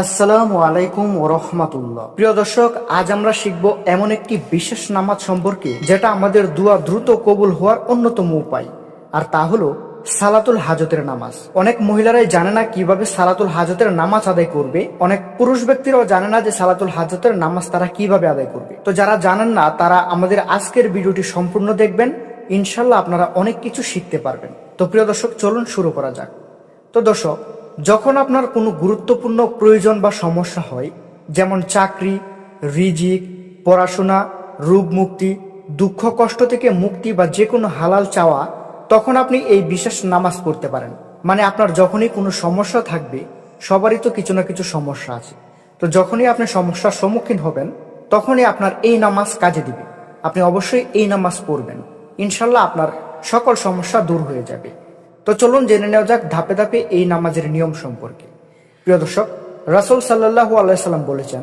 আসসালামু আলাইকুম রহমাতুল্লাহ। প্রিয় দর্শক, আজ আমরা শিখব এমন একটি বিশেষ নামাজ সম্পর্কে, যেটা আমাদের দোয়া দ্রুত কবুল হওয়ার অন্যতম উপায়, আর তা হলো সালাতুল হাজতের নামাজ। অনেক মহিলারাই জানে না কীভাবে সালাতুল হাজতের নামাজ আদায় করবে। অনেক পুরুষ ব্যক্তিরাও জানে না যে সালাতুল হাজতের নামাজ তারা কীভাবে আদায় করবে। তো যারা জানেন না, তারা আমাদের আজকের ভিডিওটি সম্পূর্ণ দেখবেন। ইনশাল্লাহ আপনারা অনেক কিছু শিখতে পারবেন। তো প্রিয় দর্শক, চলুন শুরু করা যাক। তো দর্শক যখন আপনার কোনো গুরুত্বপূর্ণ প্রয়োজন বা সমস্যা হয়, যেমন চাকরি, রিজিক, পড়াশোনা, রোগ মুক্তি, দুঃখ, কষ্ট থেকে মুক্তি বা যে কোনো হালাল চাওয়া, তখন আপনি এই বিশেষ নামাজ পড়তে পারেন। মানে আপনার যখনই কোনো সমস্যা থাকবে, সবারই তো কিছু না কিছু সমস্যা আছে। তো যখনই আপনি সমস্যার সম্মুখীন হবেন, তখনই আপনার এই নামাজ কাজে দিবে। আপনি অবশ্যই এই নামাজ পড়বেন। ইনশাল্লাহ আপনার সকল সমস্যা দূর হয়ে যাবে। তো চলুন জেনে নেওয়া যাক ধাপে ধাপে এই নামাজের নিয়ম সম্পর্কে। প্রিয় দর্শক, রাসুল সাল্লাহু আলাইসাল্লাম বলেছেন,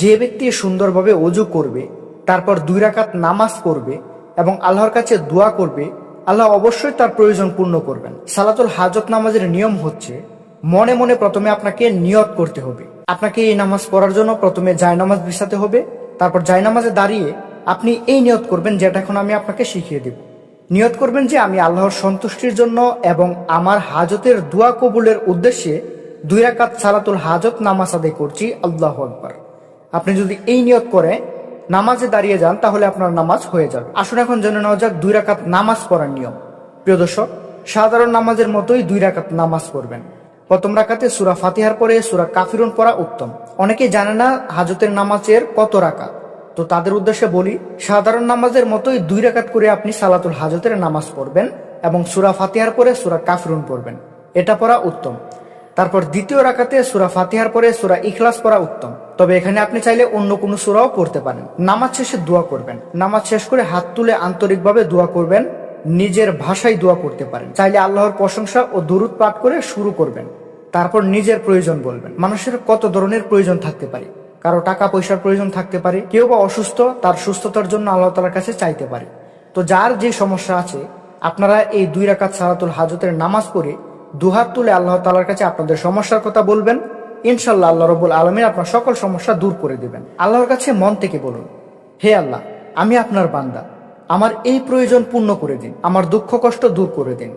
যে ব্যক্তি সুন্দরভাবে অজু করবে, তারপর দুই রাকাত নামাজ পড়বে এবং আল্লাহর কাছে দোয়া করবে, আল্লাহ অবশ্যই তার প্রয়োজন পূর্ণ করবেন। সালাতুল হাজত নামাজের নিয়ম হচ্ছে, মনে মনে প্রথমে আপনাকে নিয়ত করতে হবে। আপনাকে এই নামাজ পড়ার জন্য প্রথমে জায়নামাজ বিছাতে হবে, তারপর জায়নামাজে দাঁড়িয়ে আপনি এই নিয়ত করবেন যেটা এখন আমি আপনাকে শিখিয়ে দেব। নিয়ত করবেন যে আমি আল্লাহর সন্তুষ্টির জন্য এবং আমার হাজতের দোয়া কবুলের উদ্দেশ্যে দুই রাকাত সালাতুল হাজত নামাজ আদায় করছি। আল্লাহ আকবার। আপনি যদি এই নিয়ত করে নামাজে দাঁড়িয়ে যান, তাহলে আপনার নামাজ হয়ে যাবে। আসুন এখন জেনে নেওয়া যাক দুই রাকাত নামাজ পড়ার নিয়ম। প্রিয় দর্শক, সাধারণ নামাজের মতোই দুই রাকাত নামাজ পড়বেন। প্রথম রাকাতে সুরা ফাতিহার পরে সুরা কাফিরুন পড়া উত্তম। অনেকেই জানে না হাজতের নামাজের কত রাকাত। তো তাদের উদ্দেশ্যে বলি, সাধারণ নামাজের মতোই দুই রাকাত করে আপনি সালাতুল হাজতের নামাজ পড়বেন এবং সুরা ফাতিহার পরে সুরা কাফরুন পড়বেন। এটা পড়া উত্তম। তারপর দ্বিতীয় রাকাতে সুরা ফাতিহার পরে সুরা ইখলাস পড়া উত্তম। তবে এখানে আপনি চাইলে অন্য কোনো সুরাও পড়তে পারেন। নামাজ শেষে দোয়া করবেন। নামাজ শেষ করে হাত তুলে আন্তরিকভাবে দোয়া করবেন। নিজের ভাষায় দোয়া করতে পারেন। চাইলে আল্লাহর প্রশংসা ও দুরুদ পাঠ করে শুরু করবেন। তারপর নিজের প্রয়োজন বলবেন। মানুষের কত ধরনের প্রয়োজন থাকতে পারে? কারও টাকা পয়সার প্রয়োজন থাকতে পারে, কেউ বা অসুস্থ তার সুস্থতার জন্য আল্লাহ তালার কাছে চাইতে পারে। তো যার যে সমস্যা আছে, আপনারা এই দুই রাকাত সালাতুল হাজতের নামাজ পড়ে দুহাত তুলে আল্লাহ তালার কাছে আপনাদের সমস্যার কথা বলবেন। ইনশাল্লাহ আল্লাহ রবুল আলমীর আপনার সকল সমস্যা দূর করে দেবেন। আল্লাহর কাছে মন থেকে বলুন, হে আল্লাহ, আমি আপনার বান্দা। আমার এই প্রয়োজন পূর্ণ করে দিন, আমার দুঃখ কষ্ট দূর করে দিন।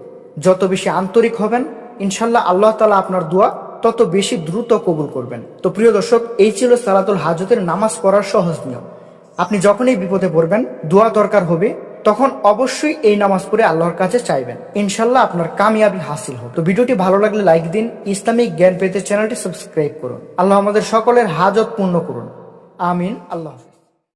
যত বেশি আন্তরিক হবেন, ইনশাল্লাহ আল্লাহ তালা আপনার দোয়া তত বেশি দ্রুত কবুল করবেন। তো প্রিয় দর্শক, এই ছিল সালাতুল হাজতের নামাজ পড়ার সহজ নিয়ম। আপনি যখনই বিপদে পড়বেন, দোয়া দরকার হবে, তখন অবশ্যই এই নামাজ পড়ে আল্লাহর কাছে চাইবেন। ইনশাল্লাহ আপনার কামিয়াবি হাসিল হোক। তো ভিডিওটি ভালো লাগলে লাইক দিন, ইসলামিক জ্ঞান পেতে চ্যানেলটি সাবস্ক্রাইব করুন। আল্লাহ আমাদের সকলের হাজত পূর্ণ করুন। আমিন। আল্লাহ।